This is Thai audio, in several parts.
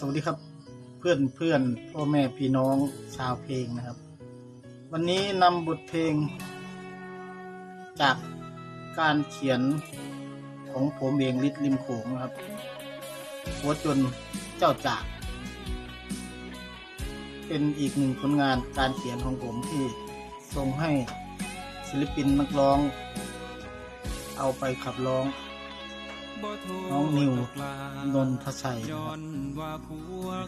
สวัสดีครับเพื่อนเพื่อนพ่อแม่พี่น้องชาวเพลงนะครับ วันนี้นำบทเพลง จากการเขียนของผมเองลิศริมโขงนะครับหัวจนเจ้าจาก เป็นอีกหนึ่งผลงานการเขียนของผมที่ส่งให้ศิลปินนักร้อง เอาไปขับร้อง น้องนิวนนทชัยนะครับ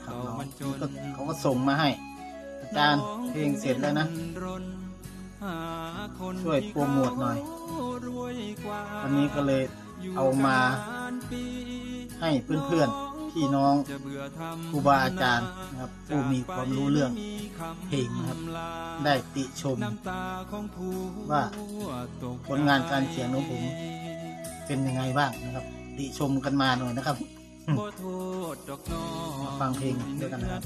ครับน้องก็เขาก็ส่งมาให้ อาจารย์เพลงเสร็จแล้วนะ ช่วยโปรโมทหน่อย วันนี้ก็เลยเอามาให้เพื่อนๆพี่น้องครูบาอาจารย์นะครับผู้มีความรู้เรื่องเพลงนะครับได้ติชมว่าผลงานการเขียนของผมเป็นยังไงบ้างนะครับ ติชมกันมาหน่อยนะครับบ่โทษดอกน้องมาฟังเพลงด้วยกันนะครับ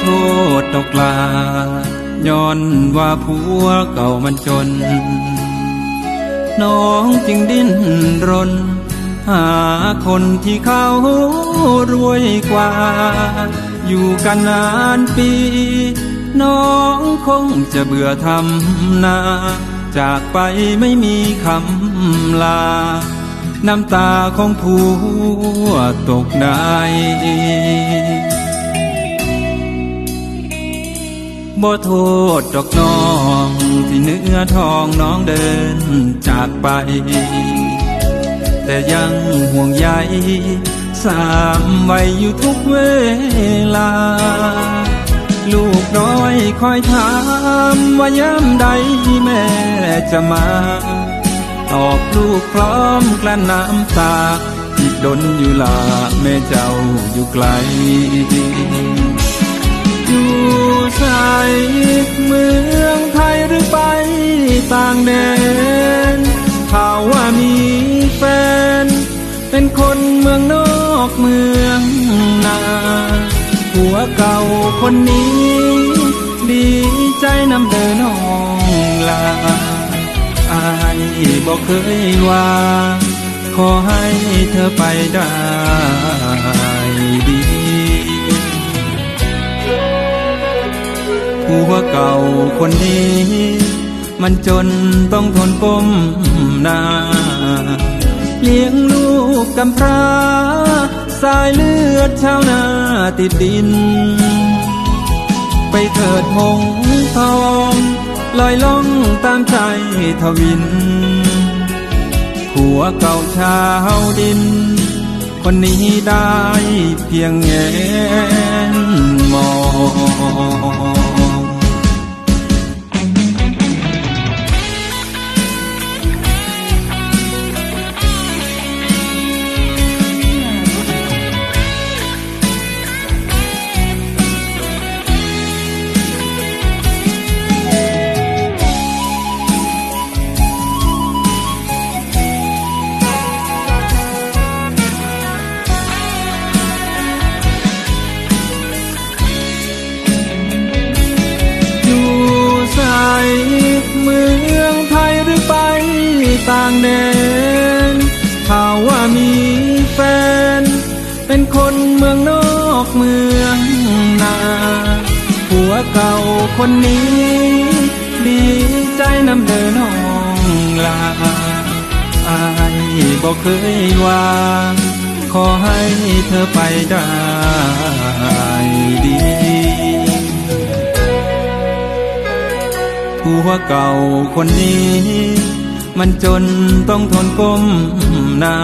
โทษดอกลาย้อนว่าผัวเก่ามันจน น้องจึงดิ้นรน หาคนที่เขารวยกว่า อยู่กันนานปี น้องคงจะเบื่อทำนา จากไปไม่มีคำลา น้ำตาของผัวตกใน บ่โทษดอกน้องที่เนื้อทองน้องเดินจากไป แต่ยังห่วงใยสามไว้อยู่ทุกเวลา ลูกน้อยคอยถามว่าย้ำใดแม่จะมาตอบลูกพร้อมกลั้นน้ำตาอีกดนอยู่ลาแม่เจ้าอยู่ไกล อยู่ใสเมืองไทยหรือไปต่างแดนข่าวว่ามีแฟน เป็นคนเมืองนอกเมืองนาหัวเก่าคนนี้ ดีใจนำเดินน้องลาอายบอกเคยว่า ขอให้เธอไปได้ดี ผัวเก่าคนนี้ มันจนต้องทนก้มหน้า เลี้ยงลูกกำพร้า สายเลือดชาวนาติดดิน ไปเถิดหงทองลอยล่องตามใจทวินผัวเก่าชาวดิน คนนี้ได้เพียงแงนมอง ต่างแดนข่าวว่ามีแฟน เป็นคนเมืองนอกเมืองนาผัวเก่าคนนี้ ดีใจนำเดินน้องลาอายบอกเคยว่าขอให้เธอไปได้ดีผัวเก่าคนนี้ มันจนต้องทนก้มหน้า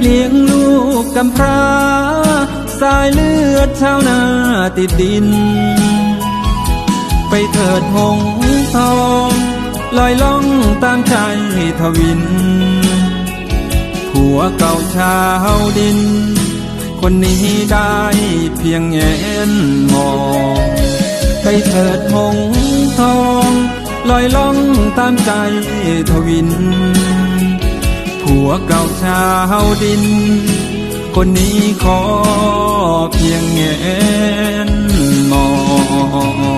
เลี้ยงลูกกำพร้า สายเลือดชาวนาติดดิน ไปเถิดหงทองลอยล่องตามใจทวิน ผัวเก่าชาวดิน คนนี้ได้เพียงแงนมอง ไปเถิดหงส์ทอง ลอยล่องตามใจทวิน ผัวเก่าชาวดิน คนนี้ขอเพียงเงนมอง